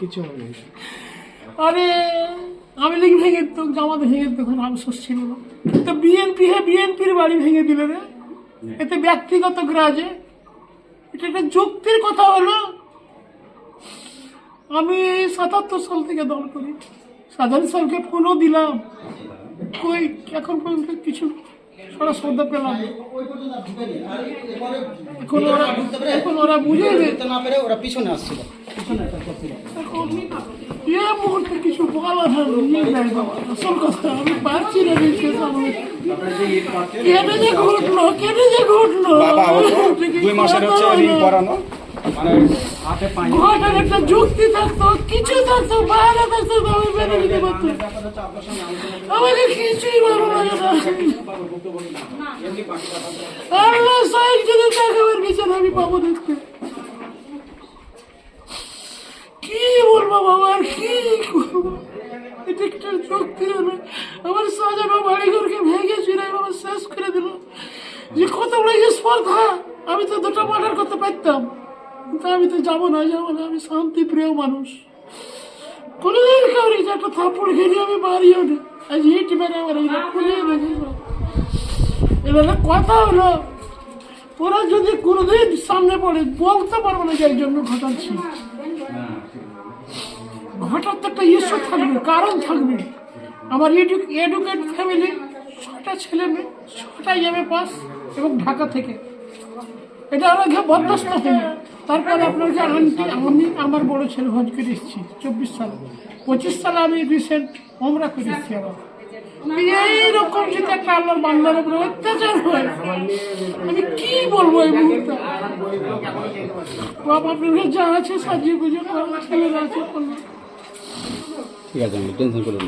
কিছু আরে আমি লিখ ভেঙে তো জামাতে ভেঙে তখন আফসোস ছিল না। তো বিএনপি হে বিএনপির বাড়ি ভেঙে দিল রে। এতে ব্যক্তিগত গ্রাজে। এটা একটা যুক্তির কথা হলো। আমি সাতাত্তর সাল থেকে দল করি। সাধারণ সালকে ফোনও দিলাম। কই এখন পর্যন্ত কিছু সারা শ্রদ্ধা পেলাম এখন ওরা এখন ওরা বুঝে না পেরে ওরা পিছনে আসছিল। এ মুহূর্তে কিছু বলা নাই বাবা আসল কথা আমি পারছি না কেটে যে ঘটলো কেটে যে ঘটলো দুই মাসের হচ্ছে করানো ঘটার একটা যুক্তি থাকতো কিছু থাকতো বাইরে থাকতো আমি মেনে নিতে পারতাম আমাকে কিছুই ভালো লাগে না আল্লাহ সাইড যদি আমার আমি পাবো দেখতে কি বলব বাবা আর কি করব? এটা একটা যুক্তি হলো আমার সাজানো বাড়িঘরকে ভেঙে চুরে বাবা শেষ করে দিল। যে কত বড় স্পর্ধা, আমি তো দুটো মার্ডার করতে পারতাম। কিন্তু আমি তো যাব না যাব না, আমি শান্তি প্রিয় মানুষ। কোনোদিন কাউরি যে একটা থাপ্পড় খেলে আমি মারিও না আজ হিট মেরে আমার এই খুলিয়ে রেখেছিল এবার কথা হলো, ওরা যদি কোনোদিন সামনে পড়ে, বলতে পারব না যে এই জন্য ঘটাচ্ছি। তো একটা ইস্যু থাকবে, কারণ থাকবে। আমার এডুকেট ফ্যামিলি, ছটা ছেলে মেয়ে ছটা এমএ পাস এবং ঢাকা থেকে। এটা আমরা যে বরদাস্ত হয়নি তারপরে আপনার যে আন্টি, আমি, আমার বড় ছেলে হজ করে এসেছি, চব্বিশ সালে। পঁচিশ সালে আমি রিসেন্ট ওমরা করে এসেছি আবার। এইরকম যদি একটা আল্লাহর বান্দার উপরে অত্যাচার হয়, আমি কি বলব এই মুহূর্তে? বাবা আপনাদের যা আছে সাজিয়ে গুজে ছেলেরা আছে ঠিক আছে টেনশন করুন